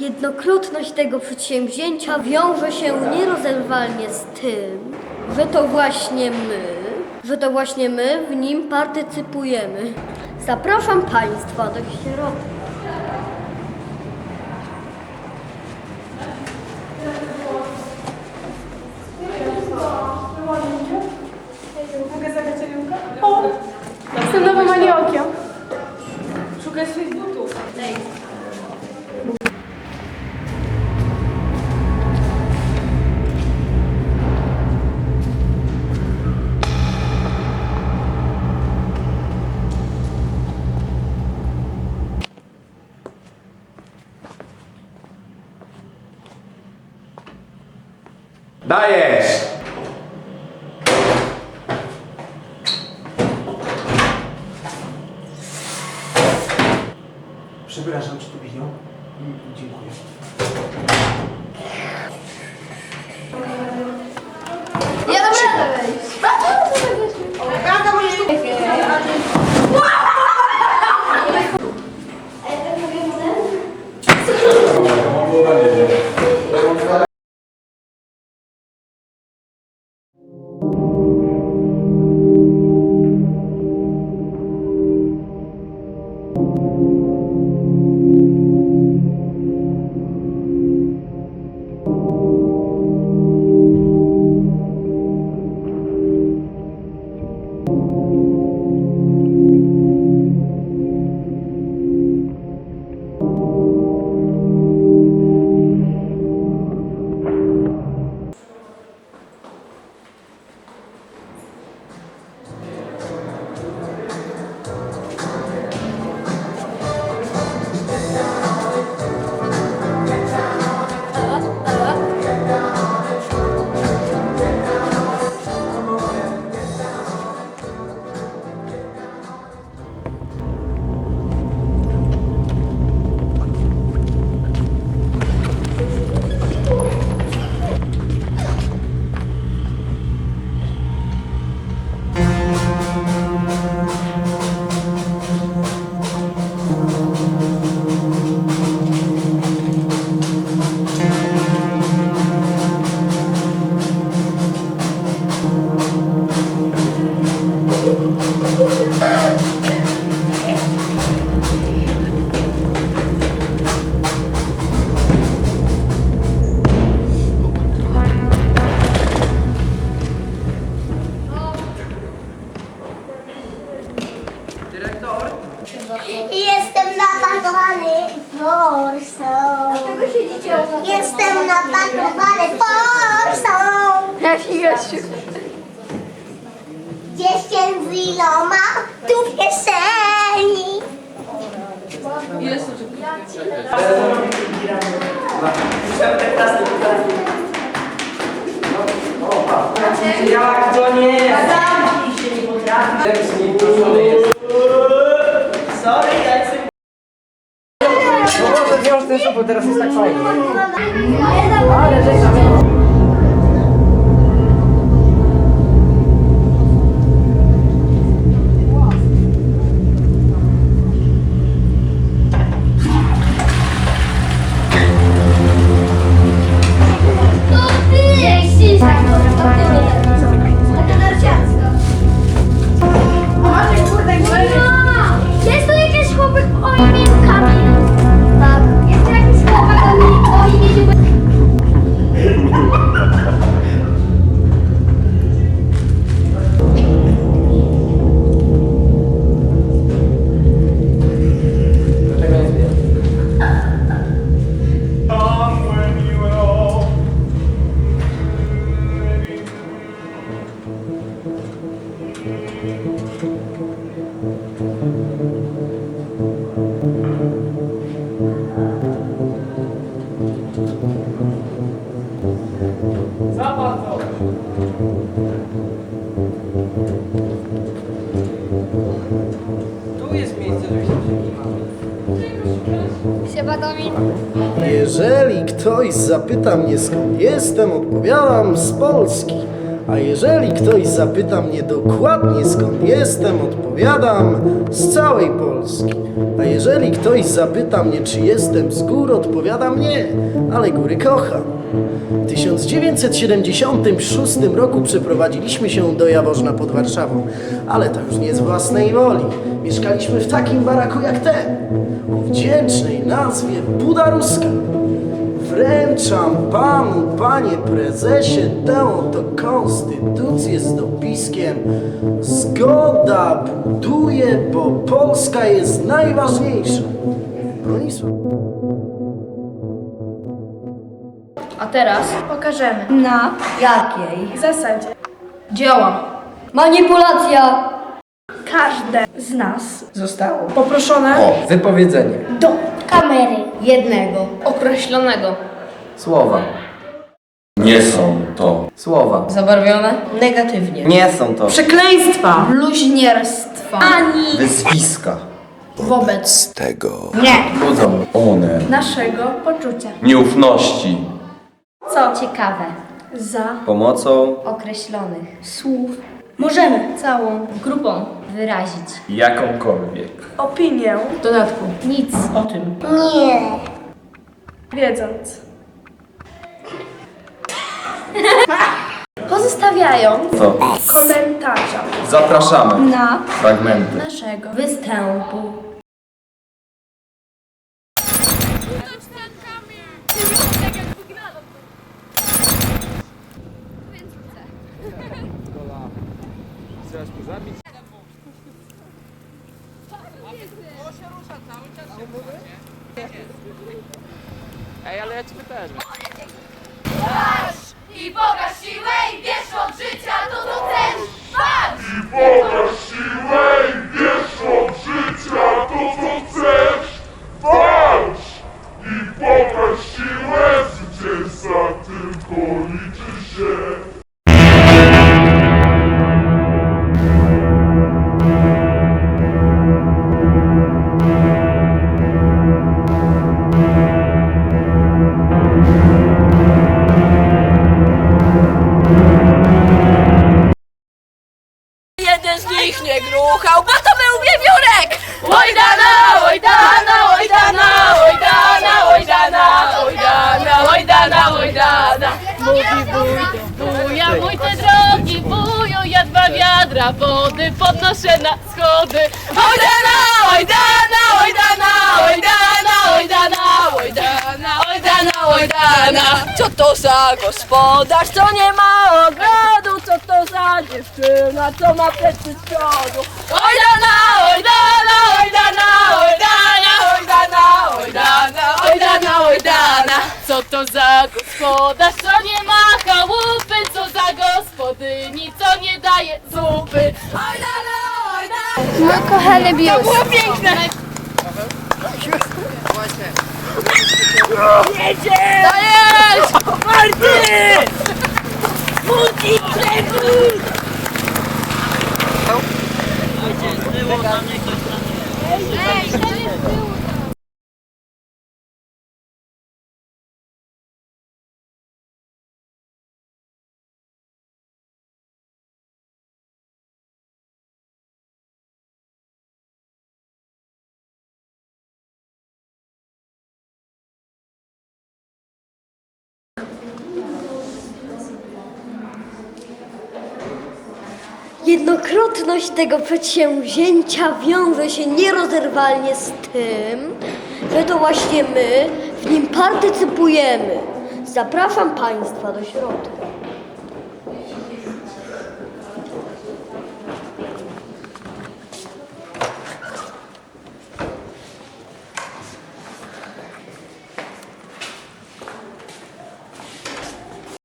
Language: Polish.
Jednokrotność tego przedsięwzięcia wiąże się nierozerwalnie z tym, że to właśnie my, że to właśnie my w nim partycypujemy. Zapraszam Państwa do środka. Mogę zagrać Eliunkę? O! Jestem nowym aniołkiem. Szukaj swoich butów. Dajesz! Przepraszam, czy tu biją? Mm, Dziękuję. Gościu? Dziesięć z iloma tu w kieszeni. Ile? Jak to nie jest? Zamknij się, nie potrafisz. Sorry, ja jestem... No może bo teraz jest tak fajnie. Ale żeś Tu jest miejsce. Siema, Domin. Jeżeli ktoś zapyta mnie skąd jestem, odpowiadam z Polski. A jeżeli ktoś zapyta mnie dokładnie skąd jestem, odpowiadam z całej Polski. A jeżeli ktoś zapyta mnie, czy jestem z gór, odpowiadam nie, ale góry kocham. W 1976 roku przeprowadziliśmy się do Jaworzna pod Warszawą, ale to już nie z własnej woli. Mieszkaliśmy w takim baraku jak ten, o wdzięcznej nazwie Buda Ruska. Wręczam panu, panie prezesie, tę oto konstytucję z dopiskiem Zgoda buduje, bo Polska jest najważniejsza. Bronisław. Teraz pokażemy Na jakiej? zasadzie. Działa. Manipulacja. Każde z nas Zostało. poproszone O, wypowiedzenie. do Kamery. Jednego. określonego Słowa. Nie są to. Słowa. Zabarwione? Negatywnie. Nie są to. przekleństwa, bluźnierstwa, ani Wyzwiska. wobec Tego. Nie. Budzą one. naszego poczucia. Nieufności. Co Ciekawe. za Pomocą Określonych. słów możemy całą grupą Wyrazić. jakąkolwiek. opinię W dodatku. Nic o tym. Nie. wiedząc. Pozostawiając To komentarza zapraszamy. na Fragmenty. naszego Występu. I pokaż siłę i wiesz od życia to co chcesz. Walcz! Gruchał, bo to był wiewiórek! Ojdana, ojdana, ojdana, ojdana, ojdana, ojdana, ojdana, ojdana. Mówi wuj, wuja, mój te drogi wuju, ja dwa wiadra wody podnoszę na schody. Ojdana, ojdana, ojdana, ojdana, ojdana, ojdana, ojdana, ojdana. Co to za gospodarz, co nie ma ogrodu, dziewczyna, co ma plecy z przodu. Ojdana, ojdana, ojdana, ojdana, ojdana, ojdana, ojdana, ojdana. Co to za gospodarz, co nie ma chałupy, co za gospodyni, co nie daje zupy. Ojdana, ojdana. Mój kochany bius. To było piękne. Dajesz! Marty! Obrigado. Jednokrotność tego przedsięwzięcia wiąże się nierozerwalnie z tym, że to właśnie my w nim partycypujemy. Zapraszam Państwa do środka.